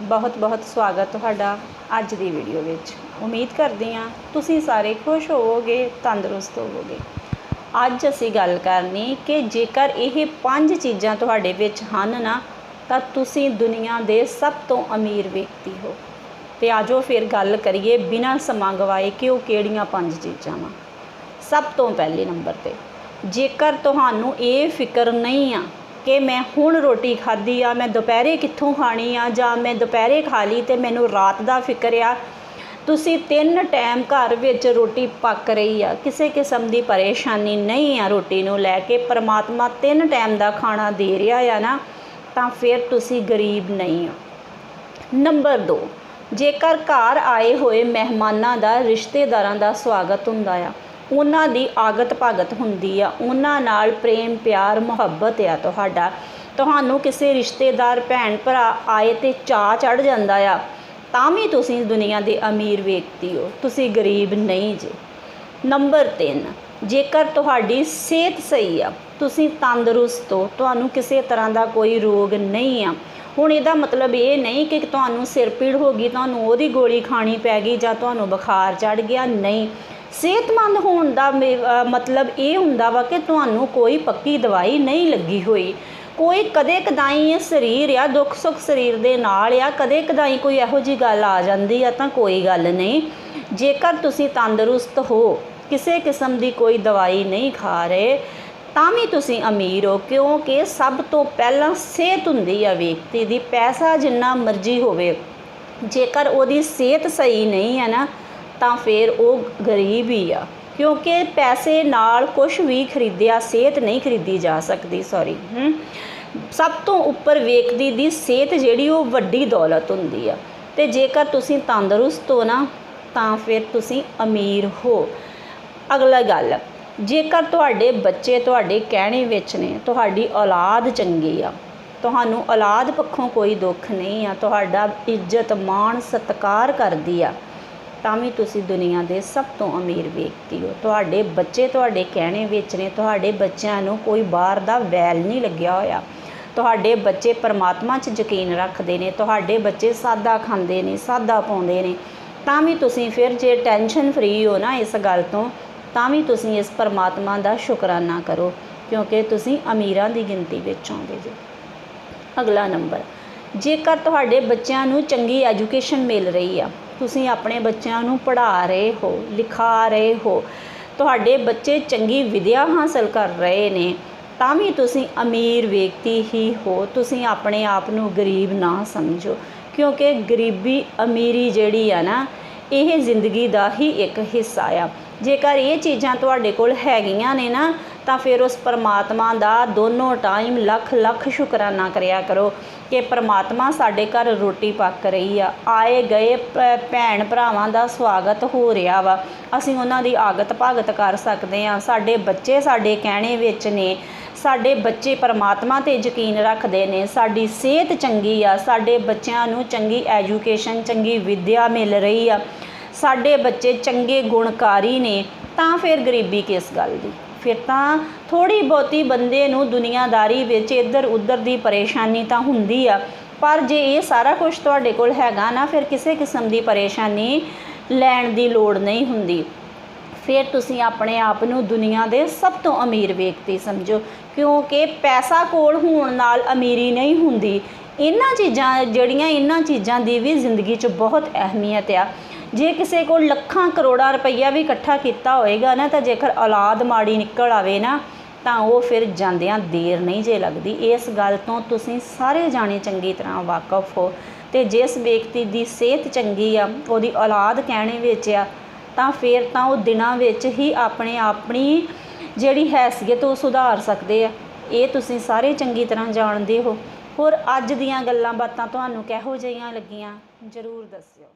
ਬਹੁਤ-ਬਹੁਤ ਸਵਾਗਤ ਤੁਹਾਡਾ ਅੱਜ ਦੀ ਵੀਡੀਓ ਵਿੱਚ। ਉਮੀਦ ਕਰਦੀ ਹਾਂ ਤੁਸੀਂ ਸਾਰੇ ਖੁਸ਼ ਹੋਵੋਗੇ, ਤੰਦਰੁਸਤ ਹੋਵੋਗੇ। ਅੱਜ ਅਸੀਂ ਗੱਲ ਕਰਨੀ ਕਿ ਜੇਕਰ ਇਹ ਪੰਜ ਚੀਜ਼ਾਂ ਤੁਹਾਡੇ ਵਿੱਚ ਹਨ ਨਾ, ਤਾਂ ਤੁਸੀਂ ਦੁਨੀਆ ਦੇ ਸਭ ਤੋਂ ਅਮੀਰ ਵਿਅਕਤੀ ਹੋ। ਤੇ ਆਜੋ ਫਿਰ ਗੱਲ ਕਰੀਏ ਬਿਨਾਂ ਸਮਾਂ ਗਵਾਏ ਕਿ ਉਹ ਕਿਹੜੀਆਂ ਪੰਜ ਚੀਜ਼ਾਂ ਵਾ। ਸਭ ਤੋਂ ਪਹਿਲੇ ਨੰਬਰ ਤੇ, ਜੇਕਰ ਤੁਹਾਨੂੰ ਇਹ ਫਿਕਰ ਨਹੀਂ ਆ ਕਿ ਮੈਂ ਹੁਣ ਰੋਟੀ ਖਾਧੀ ਆ, ਮੈਂ ਦੁਪਹਿਰੇ ਕਿੱਥੋਂ ਖਾਣੀ ਆ ਜਾਂ ਮੈਂ ਦੁਪਹਿਰੇ ਖਾ ਲਈ ਤੇ ਮੈਨੂੰ ਰਾਤ ਦਾ ਫਿਕਰ ਆ। ਤੁਸੀਂ ਤਿੰਨ ਟਾਈਮ ਘਰ ਵਿੱਚ ਰੋਟੀ ਪੱਕ ਰਹੀ ਆ। ਕਿਸੇ ਕਿਸਮ ਦੀ ਪਰੇਸ਼ਾਨੀ ਨਹੀਂ ਆ ਰੋਟੀ ਨੂੰ ਲੈ ਕੇ। ਪਰਮਾਤਮਾ ਤਿੰਨ ਟਾਈਮ ਦਾ ਖਾਣਾ ਦੇ ਰਿਹਾ ਆ ਨਾ, ਤਾਂ ਫਿਰ ਤੁਸੀਂ ਗਰੀਬ ਨਹੀਂ ਹੋ। ਨੰਬਰ 2 ਜੇਕਰ ਘਰ ਆਏ ਹੋਏ ਮਹਿਮਾਨਾਂ ਦਾ, ਰਿਸ਼ਤੇਦਾਰਾਂ ਦਾ ਸਵਾਗਤ ਹੁੰਦਾ ਆ ਉਹਨਾਂ ਦੀ ਆਗਤ ਭਗਤ ਹੁੰਦੀ ਆ। ਉਹਨਾਂ ਨਾਲ ਪ੍ਰੇਮ, ਪਿਆਰ, ਮੁਹੱਬਤ ਆ ਤੁਹਾਡਾ। ਤੁਹਾਨੂੰ ਕਿਸੇ ਰਿਸ਼ਤੇਦਾਰ, ਭੈਣ, ਭਰਾ ਆਏ ਤੇ ਚਾਅ ਚੜ ਜਾਂਦਾ ਆ। ਤਾਂ ਵੀ ਤੁਸੀਂ ਦੁਨੀਆ ਦੇ ਅਮੀਰ ਵਿਅਕਤੀ ਹੋ। ਤੁਸੀਂ ਗਰੀਬ ਨਹੀਂ ਜੇ। ਨੰਬਰ 3 ਜੇਕਰ ਤੁਹਾਡੀ ਸਿਹਤ ਸਹੀ ਆ, ਤੁਸੀਂ ਤੰਦਰੁਸਤ ਹੋ, ਤੁਹਾਨੂੰ ਕਿਸੇ ਤਰ੍ਹਾਂ ਦਾ ਕੋਈ ਰੋਗ ਨਹੀਂ ਆ। ਹੁਣ ਇਹਦਾ ਮਤਲਬ ਇਹ ਨਹੀਂ ਕਿ ਤੁਹਾਨੂੰ ਸਿਰ ਪੀੜ ਹੋ ਗਈ, ਤੁਹਾਨੂੰ ਉਹਦੀ ਗੋਲੀ ਖਾਣੀ ਪੈ ਗਈ ਜਾਂ ਤੁਹਾਨੂੰ ਬੁਖਾਰ ਚੜ ਗਿਆ। ਨਹੀਂ ਸਿਹਤਮੰਦ ਹੋਣ ਦਾ ਮੇ- ਮਤਲਬ ਇਹ ਹੁੰਦਾ ਵਾ ਕਿ ਤੁਹਾਨੂੰ ਕੋਈ ਪੱਕੀ ਦਵਾਈ ਨਹੀਂ ਲੱਗੀ ਹੋਈ। ਕੋਈ ਕਦੇ ਕਦਾਈ ਇਹ ਸਰੀਰ ਆ, ਦੁੱਖ ਸੁੱਖ ਸਰੀਰ ਦੇ ਨਾਲ ਆ, ਕਦੇ ਕਦਾਈ ਕੋਈ ਇਹੋ ਜੀ ਗੱਲ ਆ ਜਾਂਦੀ ਆ ਤਾਂ ਕੋਈ ਗੱਲ ਨਹੀਂ। ਜੇਕਰ ਤੁਸੀਂ ਤੰਦਰੁਸਤ ਹੋ, ਕਿਸੇ ਕਿਸਮ ਦੀ ਕੋਈ ਦਵਾਈ ਨਹੀਂ ਖਾ ਰਹੇ, ਤਾਂ ਵੀ ਤੁਸੀਂ ਅਮੀਰ ਹੋ, ਕਿਉਂਕਿ ਸਭ ਤੋਂ ਪਹਿਲਾਂ ਸਿਹਤ ਹੁੰਦੀ ਆ ਵਿਅਕਤੀ ਦੀ, ਪੈਸਾ ਜਿੰਨਾ ਮਰਜ਼ੀ ਹੋਵੇ। ਜੇਕਰ ਉਹਦੀ ਸਿਹਤ ਸਹੀ ਨਹੀਂ ਹੈ ਨਾ ਤਾਂ ਫਿਰ ਉਹ ਗਰੀਬ ਹੀ ਆ। ਕਿਉਂਕਿ ਪੈਸੇ ਨਾਲ ਕੁਝ ਵੀ ਖਰੀਦਿਆ, ਸਿਹਤ ਨਹੀਂ ਖਰੀਦੀ ਜਾ ਸਕਦੀ ਸੌਰੀ ਸਭ ਤੋਂ ਉੱਪਰ ਵਿਅਕਤੀ ਦੀ ਸਿਹਤ ਜਿਹੜੀ ਉਹ ਵੱਡੀ ਦੌਲਤ ਹੁੰਦੀ ਆ। ਤੇ ਜੇਕਰ ਤੁਸੀਂ ਤੰਦਰੁਸਤ ਹੋ ਨਾ, ਤਾਂ ਫਿਰ ਤੁਸੀਂ ਅਮੀਰ ਹੋ। ਅਗਲਾ ਗੱਲ, ਜੇਕਰ ਤੁਹਾਡੇ ਬੱਚੇ ਤੁਹਾਡੇ ਕਹਿਣੇ ਵਿੱਚ ਨੇ, ਤੁਹਾਡੀ ਔਲਾਦ ਚੰਗੀ ਆ, ਤੁਹਾਨੂੰ ਔਲਾਦ ਪੱਖੋਂ ਕੋਈ ਦੁੱਖ ਨਹੀਂ ਆ, ਤੁਹਾਡਾ ਇੱਜ਼ਤ, ਮਾਣ, ਸਤਿਕਾਰ ਕਰਦੀ ਆ ਤਾਂ ਵੀ ਤੁਸੀਂ ਦੁਨੀਆ ਦੇ ਸਭ ਤੋਂ ਅਮੀਰ ਵਿਅਕਤੀ ਹੋ। ਤੁਹਾਡੇ ਬੱਚੇ ਤੁਹਾਡੇ ਕਹਿਣੇ ਵਿੱਚ ਨੇ, ਤੁਹਾਡੇ ਬੱਚਿਆਂ ਨੂੰ ਕੋਈ ਬਾਹਰ ਦਾ ਵੈਲ ਨਹੀਂ ਲੱਗਿਆ ਹੋਇਆ। ਤੁਹਾਡੇ ਬੱਚੇ ਪਰਮਾਤਮਾ 'ਚ ਯਕੀਨ ਰੱਖਦੇ ਨੇ, ਤੁਹਾਡੇ ਬੱਚੇ ਸਾਦਾ ਖਾਂਦੇ ਨੇ, ਸਾਦਾ ਪਾਉਂਦੇ ਨੇ। ਤਾਂ ਵੀ ਤੁਸੀਂ ਫਿਰ ਜੇ ਟੈਨਸ਼ਨ ਫਰੀ ਹੋ ਨਾ ਇਸ ਗੱਲ ਤੋਂ, ਤਾਂ ਵੀ ਤੁਸੀਂ ਇਸ ਪਰਮਾਤਮਾ ਦਾ ਸ਼ੁਕਰਾਨਾ ਕਰੋ, ਕਿਉਂਕਿ ਤੁਸੀਂ ਅਮੀਰਾਂ ਦੀ ਗਿਣਤੀ ਵਿੱਚ ਆਉਂਦੇ ਜੇ। ਅਗਲਾ ਨੰਬਰ, ਜੇਕਰ ਤੁਹਾਡੇ ਬੱਚਿਆਂ ਨੂੰ ਚੰਗੀ ਐਜੂਕੇਸ਼ਨ ਮਿਲ ਰਹੀ ਆ ਤੁਸੀਂ ਆਪਣੇ ਬੱਚਿਆਂ ਨੂੰ ਪੜ੍ਹਾ ਰਹੇ ਹੋ, ਲਿਖਾ ਰਹੇ ਹੋ, ਤੁਹਾਡੇ ਬੱਚੇ ਚੰਗੀ ਵਿਦਿਆ ਹਾਸਲ ਕਰ ਰਹੇ ਨੇ, ਤਾਂ ਵੀ ਤੁਸੀਂ ਅਮੀਰ ਵਿਅਕਤੀ ਹੀ ਹੋ, ਤੁਸੀਂ ਆਪਣੇ ਆਪ ਨੂੰ ਗਰੀਬ ਨਾ ਸਮਝੋ। ਕਿਉਂਕਿ ਗਰੀਬੀ ਅਮੀਰੀ ਜਿਹੜੀ ਆ ਨਾ, ਇਹ ਜ਼ਿੰਦਗੀ ਦਾ ਹੀ ਇੱਕ ਹਿੱਸਾ ਆ। ਜੇਕਰ ਇਹ ਚੀਜ਼ਾਂ ਤੁਹਾਡੇ ਕੋਲ ਹੈਗੀਆਂ ਨੇ ਨਾ, ਤਾਂ ਫਿਰ ਉਸ ਪਰਮਾਤਮਾ ਦਾ ਦੋਨੋਂ ਟਾਈਮ ਲੱਖ ਲੱਖ ਸ਼ੁਕਰਾਨਾ ਕਰਿਆ ਕਰੋ। ਕਿ ਪਰਮਾਤਮਾ ਸਾਡੇ ਘਰ ਰੋਟੀ ਪੱਕ ਰਹੀ ਆ। ਆਏ ਗਏ ਭੈਣ ਭਰਾਵਾਂ ਦਾ ਸਵਾਗਤ ਹੋ ਰਿਹਾ ਵਾ। ਅਸੀਂ ਉਹਨਾਂ ਦੀ ਆਗਤ ਭਾਗਤ ਕਰ ਸਕਦੇ ਆ ਸਾਡੇ ਬੱਚੇ ਸਾਡੇ ਕਹਿਣੇ ਵਿੱਚ ਨੇ। ਸਾਡੇ ਬੱਚੇ ਪਰਮਾਤਮਾ ਤੇ ਯਕੀਨ ਰੱਖਦੇ ਨੇ। ਸਾਡੀ ਸਿਹਤ ਚੰਗੀ ਆ। ਸਾਡੇ ਬੱਚਿਆਂ ਨੂੰ ਚੰਗੀ ਐਜੂਕੇਸ਼ਨ, ਚੰਗੀ ਵਿੱਦਿਆ ਮਿਲ ਰਹੀ ਆ। ਸਾਡੇ ਬੱਚੇ ਚੰਗੇ ਗੁਣਕਾਰੀ ਨੇ। ਤਾਂ ਫਿਰ ਗਰੀਬੀ ਕਿਸ ਗੱਲ ਦੀ? ਫਿਰ ਤਾਂ ਥੋੜੀ ਬਹੁਤੀ ਬੰਦੇ ਨੂੰ ਦੁਨੀਆਦਾਰੀ ਵਿੱਚ ਇੱਧਰ ਉੱਧਰ ਦੀ ਪਰੇਸ਼ਾਨੀ ਤਾਂ ਹੁੰਦੀ ਆ। ਪਰ ਜੇ ਇਹ ਸਾਰਾ ਕੁਝ ਤੁਹਾਡੇ ਕੋਲ ਹੈਗਾ ਨਾ, ਫਿਰ ਕਿਸੇ ਕਿਸਮ ਦੀ ਪਰੇਸ਼ਾਨੀ ਲੈਣ ਦੀ ਲੋੜ ਨਹੀਂ ਹੁੰਦੀ। ਫਿਰ ਤੁਸੀਂ ਆਪਣੇ ਆਪ ਨੂੰ ਦੁਨੀਆ ਦੇ ਸਭ ਤੋਂ ਅਮੀਰ ਵਿਅਕਤੀ ਸਮਝੋ, ਕਿਉਂਕਿ ਪੈਸਾ ਕੋਲ ਹੋਣ ਨਾਲ ਅਮੀਰੀ ਨਹੀਂ ਹੁੰਦੀ। ਇਹਨਾਂ ਚੀਜ਼ਾਂ, ਜਿਹੜੀਆਂ ਇਹਨਾਂ ਚੀਜ਼ਾਂ ਦੀ ਵੀ ਜ਼ਿੰਦਗੀ 'ਚ ਬਹੁਤ ਅਹਿਮੀਅਤ ਆ। ਜੇ ਕਿਸੇ ਕੋਲ ਲੱਖਾਂ ਕਰੋੜਾਂ ਰੁਪਈਆ ਵੀ ਇਕੱਠਾ ਕੀਤਾ ਹੋਏਗਾ ਨਾ, ਤਾਂ ਜੇਕਰ ਔਲਾਦ ਮਾੜੀ ਨਿਕਲ ਆਵੇ ਨਾ, ਤਾਂ ਉਹ ਫਿਰ ਜਾਂਦਿਆਂ ਦੇਰ ਨਹੀਂ ਜੇ ਲੱਗਦੀ। ਇਸ ਗੱਲ ਤੋਂ ਤੁਸੀਂ ਸਾਰੇ ਜਾਣੇ ਚੰਗੀ ਤਰ੍ਹਾਂ ਵਾਕਫ ਹੋ ਤੇ ਜਿਸ ਵਿਅਕਤੀ ਦੀ ਸਿਹਤ ਚੰਗੀ ਆ, ਉਹਦੀ ਔਲਾਦ ਕਹਿਣੇ ਵਿੱਚ ਆ, ਤਾਂ ਫਿਰ ਤਾਂ ਉਹ ਦਿਨਾਂ ਵਿੱਚ ਹੀ ਆਪਣੇ ਆਪਣੀ ਜਿਹੜੀ ਹੈਸੀਅਤ, ਉਹ ਸੁਧਾਰ ਸਕਦੇ ਆ। ਇਹ ਤੁਸੀਂ ਸਾਰੇ ਚੰਗੀ ਤਰ੍ਹਾਂ ਜਾਣਦੇ ਹੋ। ਹੋਰ ਅੱਜ ਦੀਆਂ ਗੱਲਾਂ ਬਾਤਾਂ ਤੁਹਾਨੂੰ ਕਿਹੋ ਜਿਹੀਆਂ ਲੱਗੀਆਂ? ਜ਼ਰੂਰ ਦੱਸਿਓ।